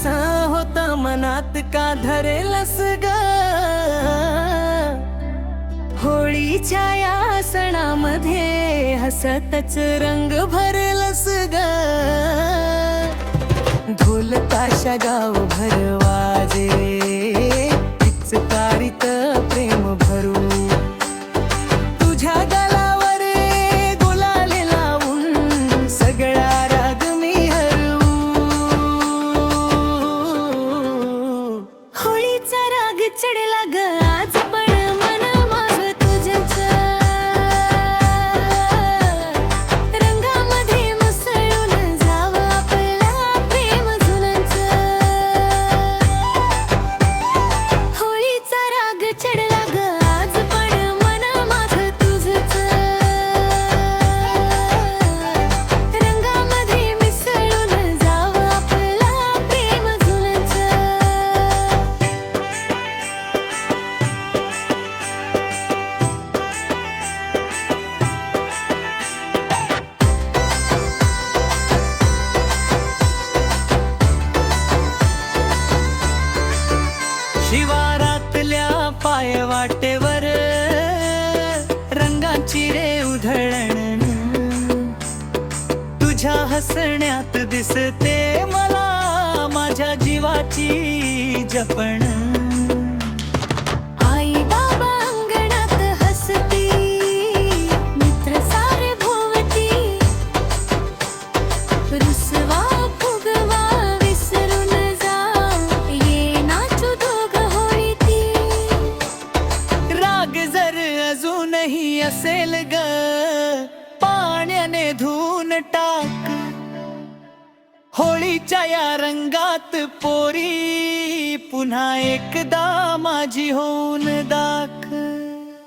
कसा होता मनात का धरेलस ग होळीच्या या सणामध्ये हसतच रंग भरलस ग ढोल ताशा गाव भर वाजे। होळीचा राग चढला ग. चिरे उधळण. तुझ्या हसण्यात दिसते मला माझ्या जीवाची जपण. अजूनही असेल ग पाण्याने धुवून टाक. होळीच्या या रंगात पोरी पुन्हा एकदा माझी होऊन दाख.